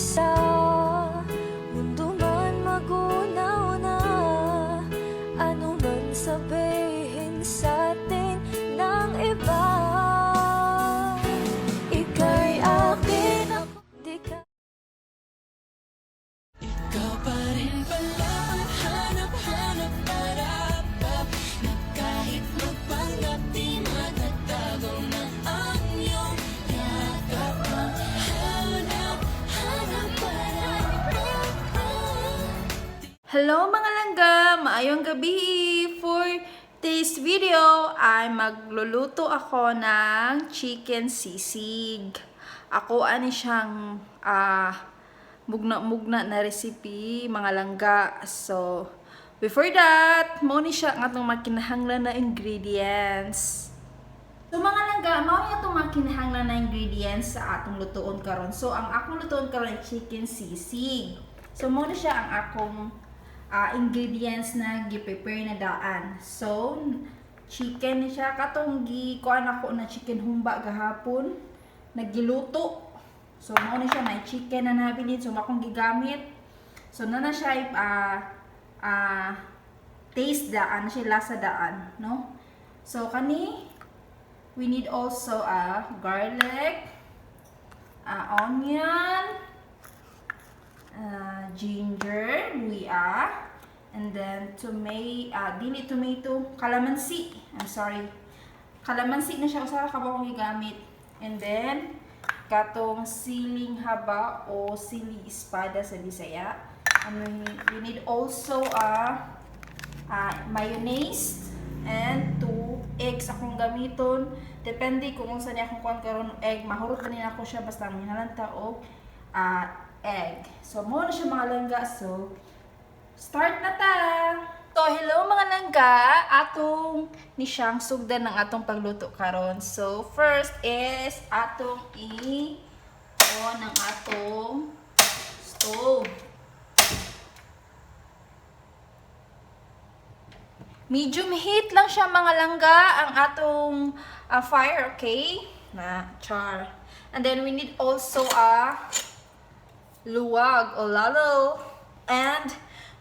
myself. Hello mga langga! Maayong gabi! For this video ay magluluto ako ng chicken sisig. Ako ani siyang ah, mugna-mugna na recipe mga langga. So, before that, mo ni siya ang atong makinahanglan na ingredients. So mga langga, mao niya itong mga kinahanglan na ingredients sa atong lutoon karon. So ang akong lutoon karon chicken sisig. So mo na siya ang akong ah, ingredients na gi-prepare na daan. So chicken ni siya katong gi kuan ako na chicken humba gahapon naggiluto. So mo na siya may chicken na nabilin so akong gigamit. So na na siya ah ah taste daan, na siya lasa daan, no? So kani we need also a garlic, a onion, uh, ginger, luya, and then tomato, uh, dili tomato, calamansi. I'm sorry. Calamansi na siya usa ka ba gigamit. And then katong siling haba o sili espada sa Bisaya. And we, we need also a uh, mayonnaise and two eggs akong gamiton. Depende kung unsa niya akong kuan karon egg. Mahurot ganin ako siya basta mihalanta og uh, egg. So mo na siya mga langga. So start na ta. So hello mga langga, atong ni siyang sugdan ng atong pagluto karon. So first is atong i on ng atong stove. Medium heat lang siya mga langga ang atong ah, fire, okay? Na char. And then we need also a luwag o lalo. And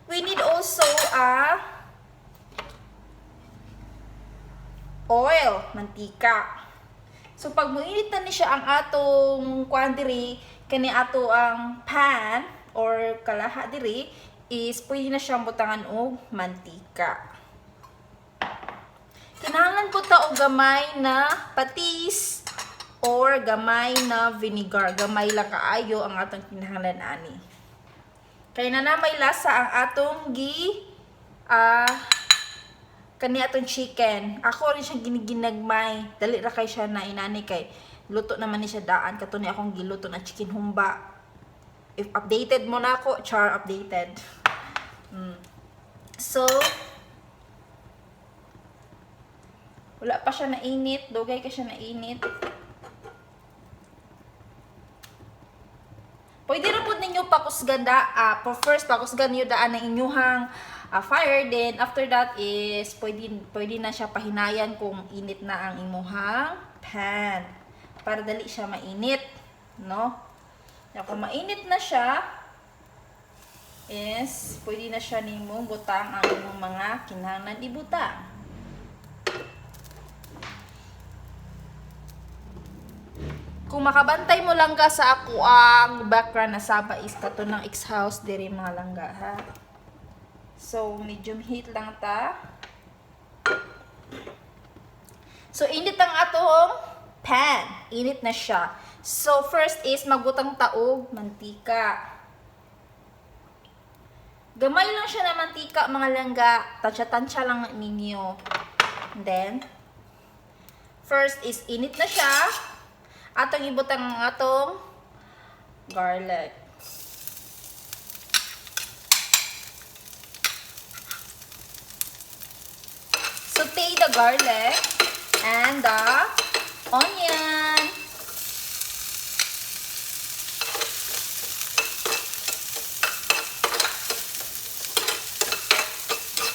we need also a oil, mantika. So pag muinit na ni siya ang atong kuan diri, kani ato ang pan or kalaha diri is pwede na siyang butangan og mantika. Kinahanglan po ta og gamay na patis or gamay na vinegar. Gamay lang kaayo ang atong kinahanglan ani. Kay na may lasa ang atong gi ah kani atong chicken. Ako rin siyang giniginagmay. Dali ra kay siya na inani kay luto naman ni siya daan kato ni akong giluto na chicken humba. If updated mo na ako, char updated. Mm. So, wala pa siya nainit. Dugay ka siya nainit. Pwede rin po pakusgan da, ah, for first pakusgan niyo daan ng inyuhang ah, fire. Then after that is pwede, pwede na siya pahinayan kung init na ang imuhang pan. Para dali siya mainit. No? Kaya kung mainit na siya, is pwede na siya nimong butang ang imong mga kinahanglan ibutang. Kung makabantay mo lang ka sa ako ang background na saba is kato ng ex-house diri mga langga ha. So medium heat lang ta. So init ang atong pan. Init na siya. So first is magbutang taog mantika. Gamay lang siya na mantika mga langga. Tansya-tansya lang ninyo. Then first is init na siya atong ibutang ang atong garlic. Saute the garlic and the onion.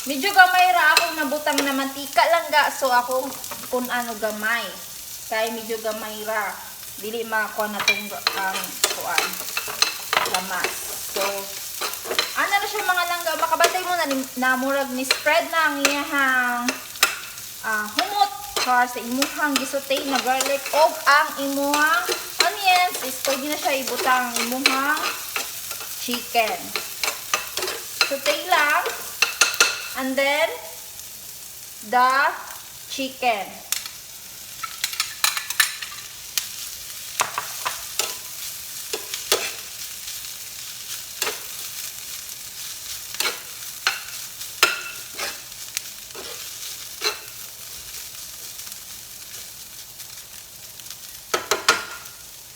Medyo gamay ra akong nabutang na mantika lang ga. So ako kung ano gamay. Kaya medyo gamay ra. Dili makuha na itong ang kuan. lamas. So, ano na siya mga langga, makabantay mo na, ni- na murag ni spread na ang iyahang ah, humot para sa imuhang gisutay na garlic o ang imuhang onions is pwede na siya ibutang ang imuhang chicken. Sautay lang. And then, the chicken.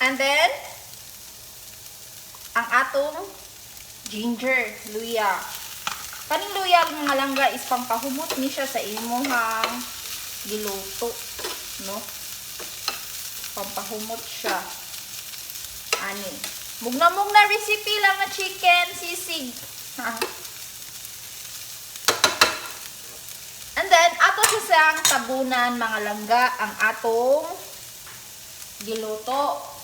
And then, ang atong ginger, luya. Kaning luya mga langga is pampahumot ni siya sa imuhang giluto, no? Pampahumot siya. Ani. Mugna-mugna recipe lang na chicken sisig. And then, ato siya siyang tabunan mga langga ang atong giluto.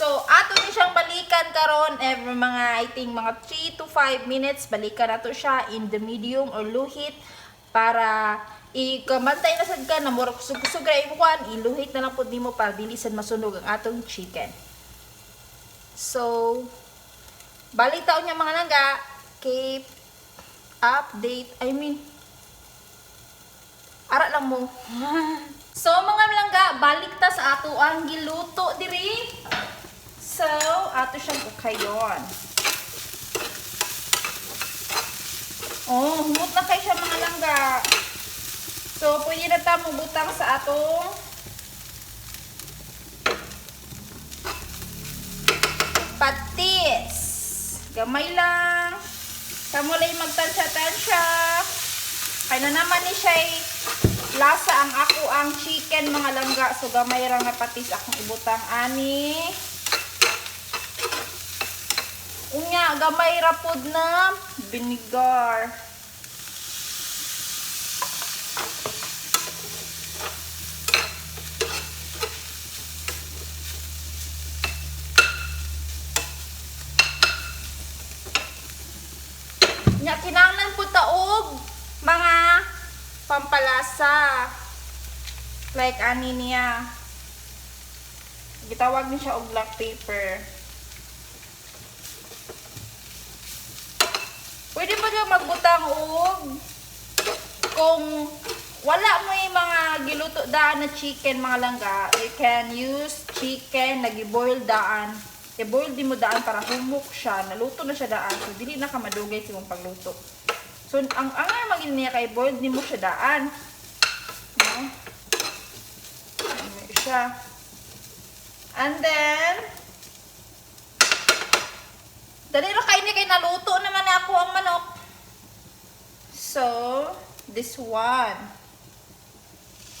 So, ato ni siyang balikan karon every mga I think mga 3 to 5 minutes balikan nato siya in the medium or low heat para ikamantay na sad ka na murag kusog-kusog ra imukuan iluhit na lang pud nimo para dili sad masunog ang atong chicken. So, balik taon niya mga langga keep update I mean ara lang mo. so, mga langga, balik ta sa ato ang giluto diri. So, ato siyang ukayon. Oh, humot na kayo siya mga langga. So, pwede na ta butang sa atong patis. Gamay lang. Kamu lang magtansya-tansya. Kaya na naman ni siya lasa ang ako ang chicken mga langga. So, gamay lang na patis akong ibutang ani. Unya, gamay rapod na vinegar. Nya, kinanglan po taog mga pampalasa. Like ani niya. Gitawag ni siya og black pepper. Pwede ba ka magbutang og kung wala mo yung mga giluto daan na chicken mga langga, you can use chicken na giboil daan. I-boil di mo daan para humok siya. Naluto na siya daan. So, dili na ka madugay sa imong pagluto. So, ang angay magin niya kay boil di mo siya daan. No? Ano siya. And then, Dali ra kay ni kay naluto naman na ako ang manok. So, this one.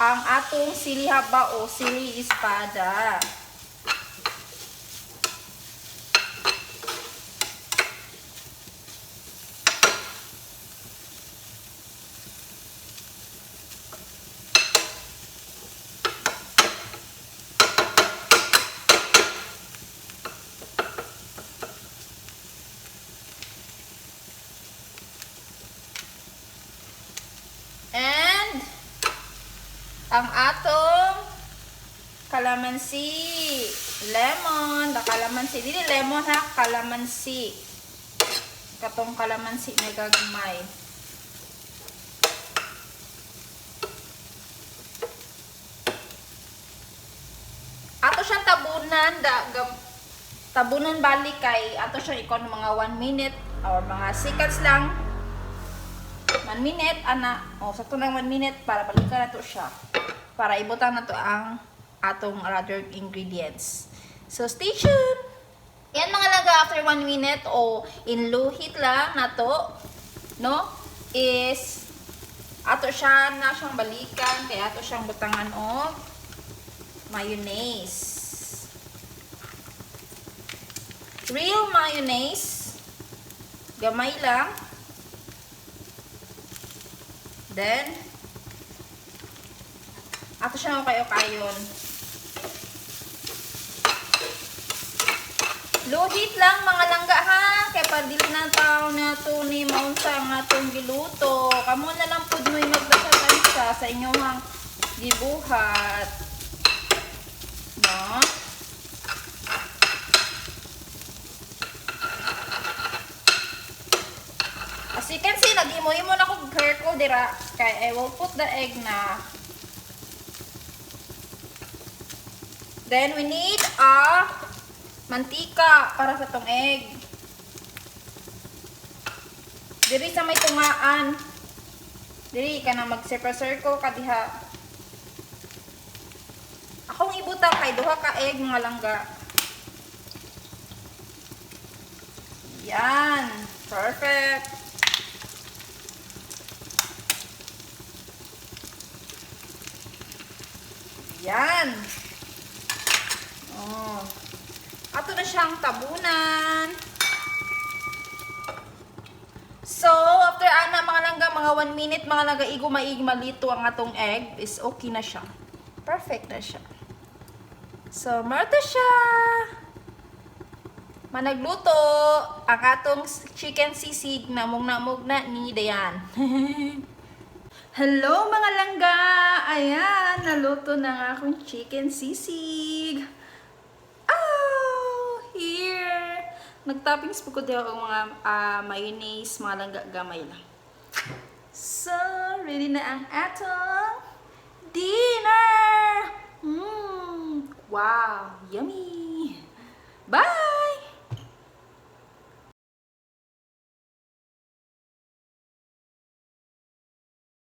Ang atong sili haba sili espada. And ang atong kalamansi, lemon, the kalamansi, dili lemon ha, kalamansi. Katong kalamansi na gagmay. Ato siyang tabunan, da, tabunan balik kay ato siyang ikon mga 1 minute or mga seconds lang 1 minute, ana. O, sakto lang 1 minute para balikan na to siya. Para ibutang na to ang atong other ingredients. So, stay tuned! Yan mga laga after 1 minute o in low heat lang na to, no? Is, ato siya na siyang balikan, kaya ato siyang butangan o mayonnaise. Real mayonnaise. Gamay lang. Then, ato siya kayo kayon. Low heat lang mga langga ha. Kaya pa dili na tao na to ni maunsa nga itong giluto. Kamo na lang po mo magdasa sa inyong hang gibuhat. No? As you can see, nag-imo-imo na kong hair ko dira. Kaya I will put the egg na. Then we need a mantika para sa tong egg. Diri sa may tungaan. Diri ka na mag-circle ka diha. Akong ibuta kay duha ka egg mga langga. Yan. Perfect. Yan. Oh. Ato na siyang tabunan. So, after ana mga langga, mga 1 minute, mga langga, igo maig malito ang atong egg, is okay na siya. Perfect na siya. So, marta siya. Managluto ang atong chicken sisig na mong namog na ni Dayan. Hello mga langga! Ayan, naluto na nga akong chicken sisig. Oh, here! Nagtoppings po ko din ako mga ah, mayonnaise, mga langga gamay lang. So, ready na ang atong dinner! Mmm! Wow! Yummy!